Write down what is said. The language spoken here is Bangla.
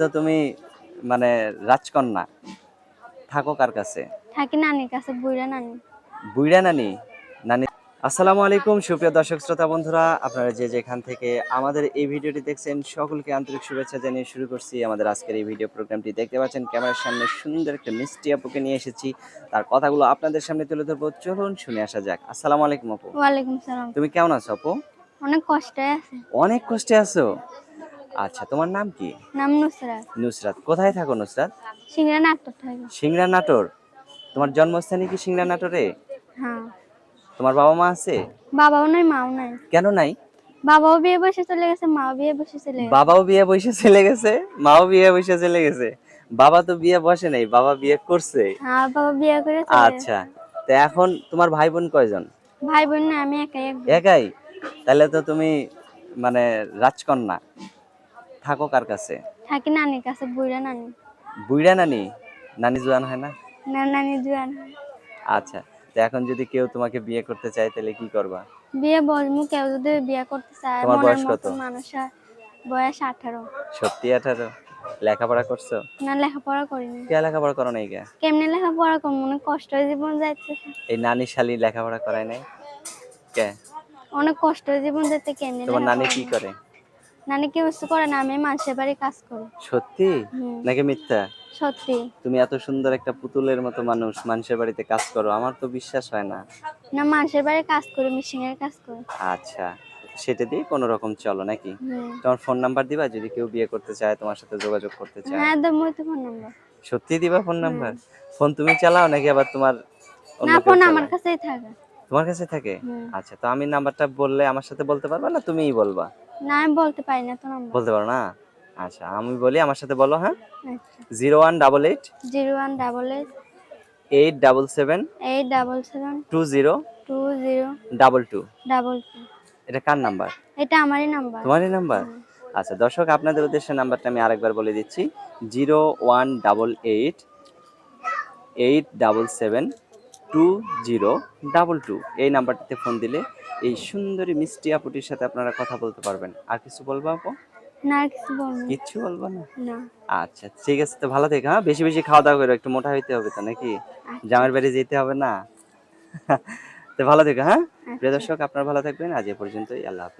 তো তুমি মানে রাজকন্যা। থাকো কার কাছে? থাকি নানির কাছে নানি। বুইড়া নানি? নানি আসসালামু আলাইকুম সুপ্রিয় দর্শক শ্রোতা বন্ধুরা আপনারা যে যেখান থেকে আমাদের এই ভিডিওটি দেখছেন সকলকে আন্তরিক শুভেচ্ছা জানিয়ে শুরু করছি আমাদের আজকের এই ভিডিও প্রোগ্রামটি। দেখতে পাচ্ছেন ক্যামেরার সামনে সুন্দর একটা মিষ্টি আপুকে নিয়ে এসেছি। তার কথাগুলো আপনাদের সামনে তুলে ধরবো। চলুন শুনে আসা যাক। আসসালামু আলাইকুম আপু। ওয়ালাইকুম সালাম। তুমি কেমন আছো আপু? অনেক কষ্টে আছে। অনেক কষ্টে আছো? আচ্ছা তোমার নাম কি? নাম নুসরাত। নুসরাত কোথায় থাকো নুসরাত? সিংড়া নাটক থাকি। সিংড়া নাটোর? তোমার জন্মস্থানে কি সিংড়া নাটোরে? হ্যাঁ। তোমার বাবা মা আছে? বাবাও নাই মাও নাই। কেন নাই? বাবাও বিয়ে বসে চলে গেছে মাও বিয়ে বসে চলে গেছে। বাবাও বিয়ে বসে চলে গেছে মাও বিয়ে বসে চলে গেছে। বাবা তো বিয়ে বসে নাই বাবা বিয়ে করছে। হ্যাঁ বাবা বিয়ে করে আচ্ছা তো এখন তোমার ভাই বোন কয়জন? ভাই বোন না আমি একাই। একাই? তাহলে তো তুমি মানে রাজকন্যা। থাকো কার কাছে? থাকি নানির কাছে বুড়া নানি। বুইড়া নানি? নানি জোয়ান হয় না? না নানি জুয়ান আচ্ছা তো এখন যদি কেউ তোমাকে বিয়ে করতে চায় তাহলে কি করবা? বিয়ে বলমু কেউ যদি বিয়ে করতে চায় তোমার বয়স কত? মানুষ বয়স আঠারো সত্যি আঠারো লেখাপড়া করছ? না লেখাপড়া করিনি। কে লেখাপড়া করো নাই কে কেমনে লেখাপড়া করব? অনেক কষ্ট জীবন যাচ্ছে এই নানি শালি লেখাপড়া করায় নাই? কে অনেক কষ্ট জীবন যেতে কেমনে তোমার নানি কি করে? নানি কি কিছু করে না আমি মানুষের বাড়ি কাজ করি। সত্যি? নাকি মিথ্যা? সত্যি। তুমি এত সুন্দর একটা পুতুলের মতো মানুষ মানুষের বাড়িতে কাজ করো আমার তো বিশ্বাস হয় না। না মানুষের বাড়ি কাজ করি মিশিং এর কাজ করি। আচ্ছা সেটা দিয়ে কোনো রকম চলো নাকি? তোমার ফোন নাম্বার দিবা? যদি কেউ বিয়ে করতে চায় তোমার সাথে যোগাযোগ করতে চায়। হ্যাঁ দেবো তো ফোন নাম্বার সত্যি দিবা ফোন নাম্বার ফোন তুমি চালাও নাকি আবার তোমার না ফোন আমার কাছেই থাকে। তোমার কাছে থাকে? আচ্ছা তো আমি নাম্বারটা বললে আমার সাথে বলতে পারবা না তুমিই বলবা? না আমি বলতে পারি না তো নাম্বার বলতে পারো না? আচ্ছা আমি বলি আমার সাথে বলো হ্যাঁ? আচ্ছা। Zero one double eight. Zero one double eight. Eight double seven. Eight double seven. Two zero. Two zero. Double two. Double two. এটা কার নাম্বার? এটা আমারই নাম্বার। তোমারই নাম্বার? আচ্ছা দর্শক আপনাদের উদ্দেশ্যে নাম্বারটা আমি আরেকবার বলে দিচ্ছি। Zero one double eight. Eight double seven. Two zero. Double two. এই নাম্বারটিতে ফোন দিলে এই সুন্দরী মিষ্টি আপুটির সাথে আপনারা কথা বলতে পারবেন। আর কিছু বলব আপু? না কিছু বলব কিচ্ছু বলব না? না। আচ্ছা ঠিক আছে তো ভালো থেকো হ্যাঁ? বেশি বেশি খাওয়া দাওয়া করো একটু মোটা হইতে হবে তো নাকি? জামের বাড়ি যেতে হবে না? তো ভালো থেকো হ্যাঁ? প্রিয় দর্শক আপনারা ভালো থাকবেন। আজ এ পর্যন্তই আল্লাহ হাফিজ।